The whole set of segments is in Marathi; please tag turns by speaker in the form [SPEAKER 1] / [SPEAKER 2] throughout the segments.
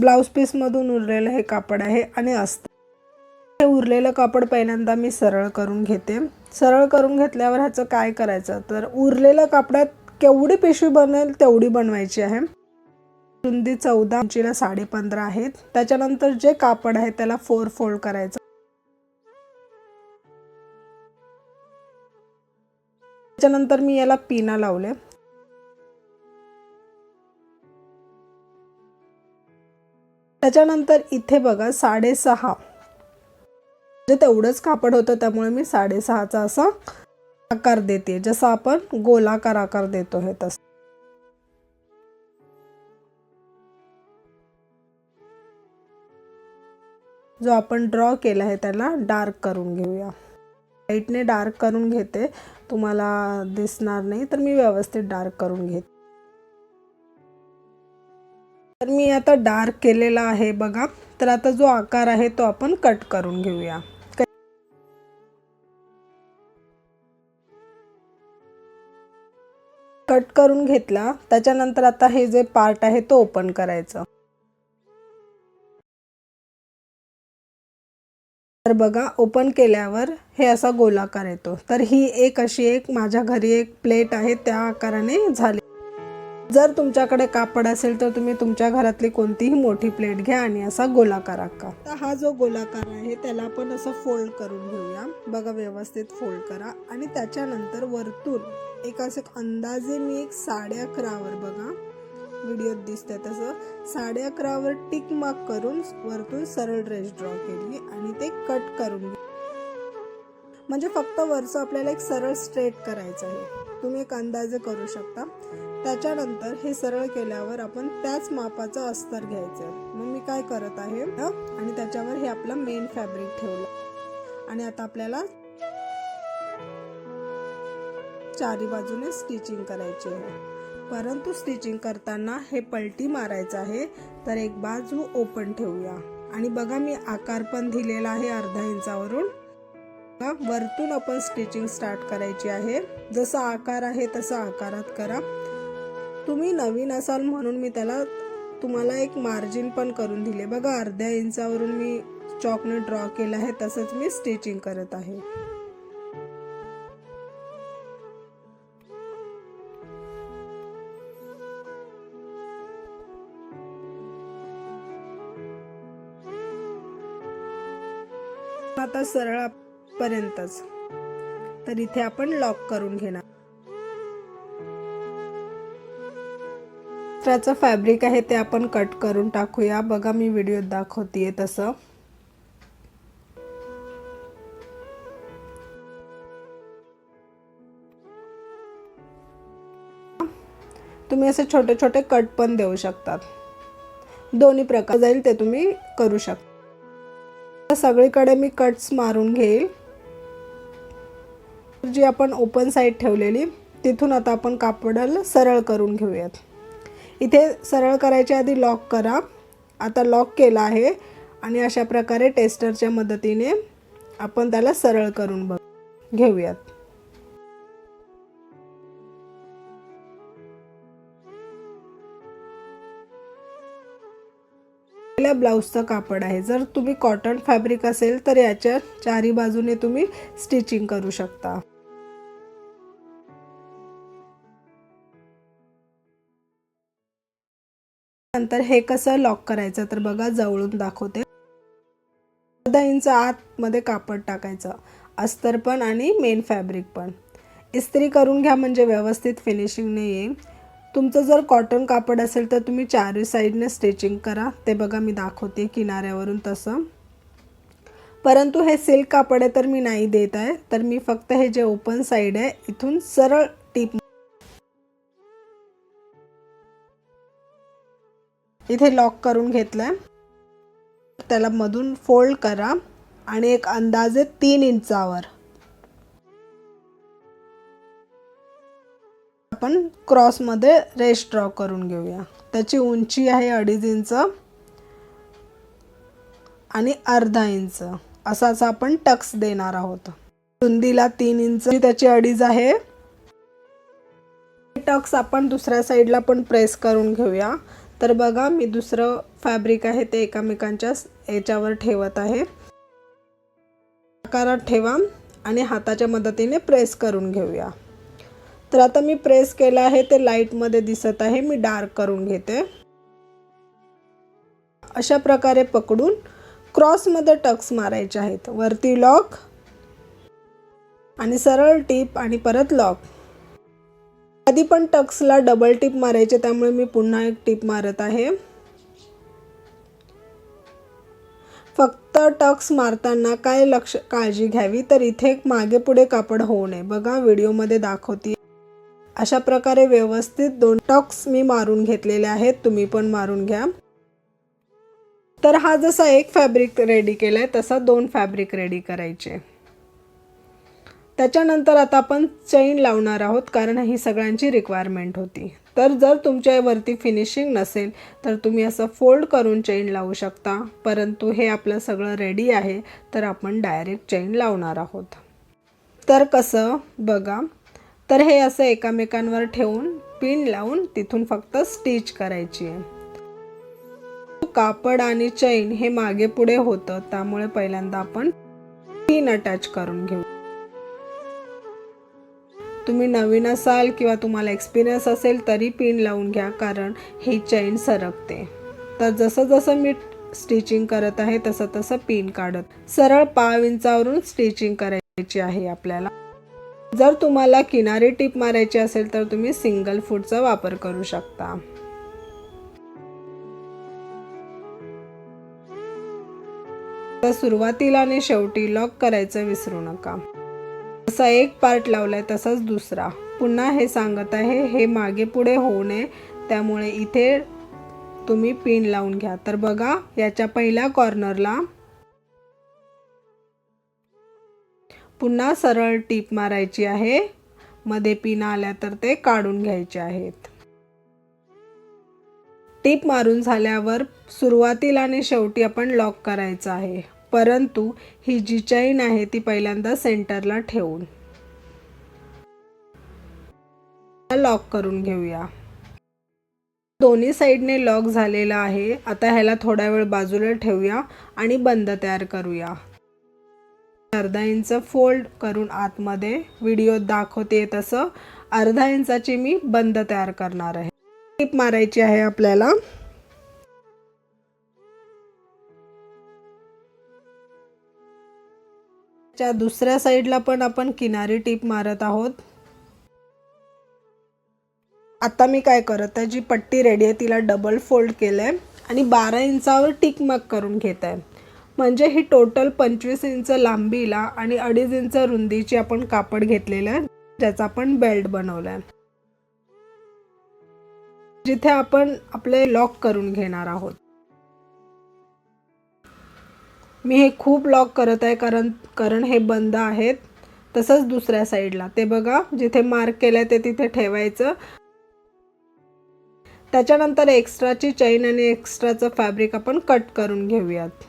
[SPEAKER 1] ब्लाऊज पीसमधून उरलेलं हे कापड आहे आणि असतं. हे उरलेलं कापड पहिल्यांदा मी सरळ करून घेते. सरळ करून घेतल्यावर ह्याचं काय करायचं? तर उरलेलं कापडात केवढी पिशवी बनेल तेवढी बनवायची आहे. रुंदी चौदा इंचीला साडे पंधरा आहेत. त्याच्यानंतर जे कापड आहे त्याला फोर फोल्ड करायचं. त्याच्यानंतर मी याला पिना लावले. त्याच्यानंतर इथे बघा साडेसहा. म्हणजे तेवढंच कापड होतं त्यामुळे मी साडेसहाचा असा आकार देते जसं आपण गोलाकार आकार देतो हे तसं. जो आपण ड्रॉ केला आहे त्याला डार्क करून घेऊया. लाईटने डार्क करून घेते तुम्हाला दिसणार नाही तर मी व्यवस्थित डार्क करून घेते. तर मी आता डार्क केलेला आहे बघा. तर आता जो आकार आहे तो आपण कट करून घेऊया. कट करून घेतला. त्याच्यानंतर आता हे जे पार्ट आहे तो ओपन करायचं. तर बघा ओपन केल्यावर हे असा गोलाकार येतो. तर ही एक अशी एक माझ्या घरी एक प्लेट आहे. त्या आकाराने झाली. जर तुमच्याकडे कापड असेल तर तुम्ही तुमच्या घरातली कोणतीही मोठी प्लेट घ्या आणि असा गोलाकार आका तर हा जो गोलाकार आहे त्याला आपण असं फोल्ड करून घेऊया. बघा व्यवस्थित फोल्ड करा. आणि त्याच्यानंतर वरतून एक असं अंदाजे मी एक साडे अकरावर बघा. व्हिडिओत दिसतंय तसं. साडे अकरावर टिक मार्क करून वरतून सरळ ड्रेस ड्रॉ केली आणि ते कट करून म्हणजे फक्त वरचं आपल्याला एक सरळ स्ट्रेट करायचं आहे. तुम्ही एक अंदाजे करू शकता. त्याच्यानंतर हे सरळ केल्यावर आपण त्याच मापाचं अस्तर घ्यायचं. मग मी काय करत आहे? आणि त्याच्यावर हे आपलं मेन फॅब्रिक ठेवलं. आणि आता आपल्याला चारी बाजूने स्टिचिंग करायची आहे. परंतु स्टिचिंग करताना हे पलटी मारायचं आहे. तर एक बाजू ओपन ठेवूया. आणि बघा मी आकार पण दिलेला आहे अर्धा इंचावरून. वरतून आपण स्टिचिंग स्टार्ट करायची आहे. जसा आकार आहे तसा आकारात करा. तुम्ही नवीन असाल म्हणून मी त्याला तुम्हाला एक मार्जिन पण करून दिले. बघा अर्ध्या इंचावरून मी चॉकने ड्रॉ केलं आहे तसंच मी स्टिचिंग करत आहे. आता सरळ पर्यंतच तर इथे आपण लॉक करून घेणार. त्याचं फॅब्रिक आहे ते आपण कट करून टाकूया. बघा मी व्हिडिओत दाखवतीये तसं. तुम्ही असे छोटे छोटे कट पण देऊ शकतात. दोन्ही प्रकार जाईल ते तुम्ही करू शकता. सगळीकडे मी कट्स मारून घेईल. जी आपण ओपन साईड ठेवलेली तिथून आता आपण कापडाला सरळ करून घेऊयात. इथे सरळ करायच्या आधी लॉक करा. आता लॉक केला आहे. आणि अशा प्रकारे टेस्टरच्या मदतीने आपण त्याला सरळ करून बघ घेऊयात. आपल्या ब्लाऊजचं कापड आहे. जर तुम्ही कॉटन फॅब्रिक असेल तर याच्या चारी बाजूने तुम्ही स्टिचिंग करू शकता. नंतर हे कसं लॉक करायचं तर बघा जवळून दाखवते. अर्धा इंच आतमध्ये कापड टाकायचं अस्तर पण आणि मेन फॅब्रिक पण. इस्त्री करून घ्या म्हणजे व्यवस्थित फिनिशिंगने येईल. तुमचं जर कॉटन कापड असेल तर तुम्ही चारही साईडने स्टिचिंग करा. ते बघा मी दाखवते किनाऱ्यावरून तसं. परंतु हे सिल्क कापड आहे तर मी नाही देत आहे. तर मी फक्त हे जे ओपन साईड आहे इथून सरळ टीप इथे लॉक करून घेतलंय. त्याला मधून फोल्ड करा आणि एक अंदाजे तीन इंचावर. आपण क्रॉसमध्ये रेश ड्रॉ करून घेऊया. त्याची उंची आहे अडीच इंच आणि अर्धा इंच. असाच आपण टक्स देणार आहोत. रुंदीला तीन इंच त्याची अडीज आहे. टक्स आपण दुसऱ्या साईडला पण प्रेस करून घेऊया. तर बघा मी दुसरं फॅब्रिक आहे ते एकामेकांच्या याच्यावर ठेवत आहे. आकारात ठेवा आणि हाताच्या मदतीने प्रेस करून घेऊया. तर आता मी प्रेस केलं आहे ते लाईटमध्ये दिसत आहे मी डार्क करून घेते. अशा प्रकारे पकडून क्रॉसमध्ये टक्स मारायचे आहेत. वरती लॉक आणि सरळ टीप आणि परत लॉक आधी पण टक्सला डबल टिप मारायचे त्यामुळे मी पुन्हा एक टिप मारत आहे. फक्त टक्स मारताना काय लक्ष काळजी घ्यावी? तर इथे मागे पुढे कापड होऊ नये. बघा व्हिडिओमध्ये दाखवते अशा प्रकारे व्यवस्थित दोन टक्स मी मारून घेतलेले आहेत. तुम्ही पण मारून घ्या. तर हा जसा एक फॅब्रिक रेडी केला आहे तसा दोन फॅब्रिक रेडी करायचे. त्याच्यानंतर आता आपण चैन लावणार आहोत कारण ही सगळ्यांची रिक्वायरमेंट होती. तर जर तुमच्यावरती फिनिशिंग नसेल तर तुम्ही असं फोल्ड करून चैन लावू शकता. परंतु हे आपलं सगळं रेडी आहे तर आपण डायरेक्ट चैन लावणार आहोत. तर कसं बघा. तर हे असं एकामेकांवर ठेवून पिन लावून तिथून फक्त स्टिच करायची आहे. कापड आणि चैन हे मागे पुढे होतं त्यामुळे पहिल्यांदा आपण पिन अटॅच करून घेऊ. तुम्ही नवीन असाल किंवा तुम्हाला एक्सपिरियन्स असेल तरी पिन लावून घ्या कारण ही चैन सरकते. तर जसं जसं मी स्टिचिंग करत आहे तसं तसं पिन काढत. सरळ पाव इंचावरून स्टिचिंग करायची आहे आपल्याला. जर तुम्हाला किनारी टिप मारायची असेल तर तुम्ही सिंगल फूटचा वापर करू शकता. तर सुरुवातीला आणि शेवटी लॉक करायचं विसरू नका. असा एक पार्ट लावलाय तसाच दुसरा. पुन्हा हे सांगत आहे हे मागे पुढे होऊ नये. त्यामुळे इथे तुम्ही पिन लावून घ्या. तर बघा याच्या पहिल्या कॉर्नरला पुन्हा सरळ टीप मारायची आहे. मध्ये पिन आल्या तर ते काढून घ्यायचे आहेत. टीप मारून झाल्यावर सुरुवातीला आणि शेवटी आपण लॉक करायचं आहे. परंतु ही जी चैन आहे ती पहिल्यांदा सेंटरला ठेवून. लॉक करून घेऊया. दोन्ही साईडने लॉक झालेला आहे. आता ह्याला थोडा वेळ बाजूला ठेवूया आणि बंद तयार करूया. अर्धा इंच फोल्ड करून आतमध्ये व्हिडिओ दाखवते तसं. अर्धा इंचाची मी बंद तयार करणार आहे. टिप मारायची आहे आपल्याला. च्या दुसऱ्या साईडला पण आपण किनारी टीप मारत आहोत. आता मी काय करत आहे जी पट्टी रेडी आहे तिला डबल फोल्ड केलं आहे आणि बारा इंचावर टिक मार्क करून घेत आहे. म्हणजे ही टोटल पंचवीस इंच लांबीला आणि अडीच इंच रुंदीची आपण कापड घेतलेलं आहे ज्याचा आपण बेल्ट बनवला आहे. जिथे आपण आपले लॉक करून घेणार आहोत. मी हे खूप लॉक करत आहे कारण कारण हे बंद आहेत. तसंच दुसऱ्या साईडला ते बघा जिथे मार्क केलं आहे ते तिथे ठेवायचं. त्याच्यानंतर एक्स्ट्राची चैन आणि एक्स्ट्राचं फॅब्रिक आपण कट करून घेऊयात.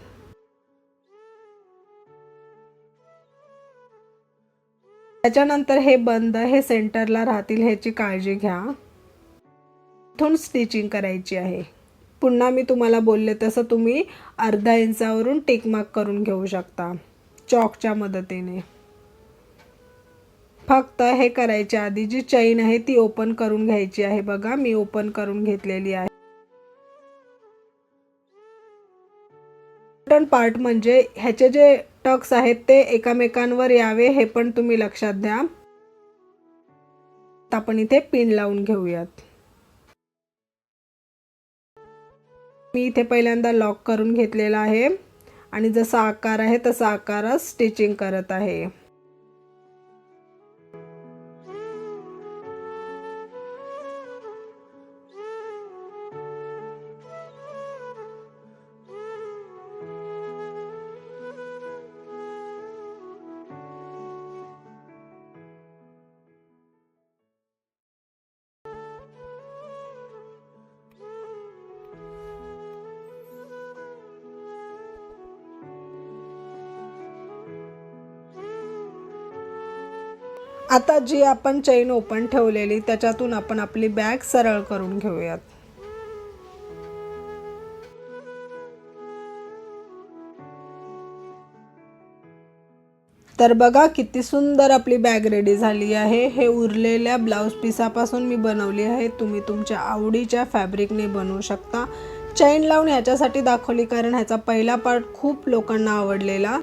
[SPEAKER 1] त्याच्यानंतर हे बंद हे सेंटरला राहतील ह्याची काळजी घ्या. इथून स्टिचिंग करायची आहे. पुन्हा मी तुम्हाला बोलले तसं तुम्ही अर्धा इंचावरून टिकमार्क करून घेऊ शकता चॉकच्या मदतीने. फक्त हे करायच्या आधी जी चैन आहे ती ओपन करून घ्यायची आहे बघा मी ओपन करून घेतलेली आहे. पार्ट म्हणजे ह्याचे जे टक्स आहेत ते एकामेकांवर यावे हे पण तुम्ही लक्षात द्या. आपण इथे पिन लावून घेऊयात. मी इथे पहिल्यांदा लॉक करून घेतलेला आहे. आणि जसा आकार आहे तसा आकार स्टिचिंग करत आहे. आता जी आपण चेन ओपन ठेवलेली त्याच्यातून आपण आपली बॅग सरळ करून घेऊयात. तर बघा किती सुंदर आपली बॅग रेडी झाली आहे. हे उरलेल्या ब्लाऊज पिसापासून मी बनवली आहे. तुम्ही तुमच्या आवडीच्या फॅब्रिकने बनवू शकता. चैन लावून ह्याच्यासाठी दाखवली कारण ह्याचा पहिला पार्ट खूप लोकांना आवडलेला.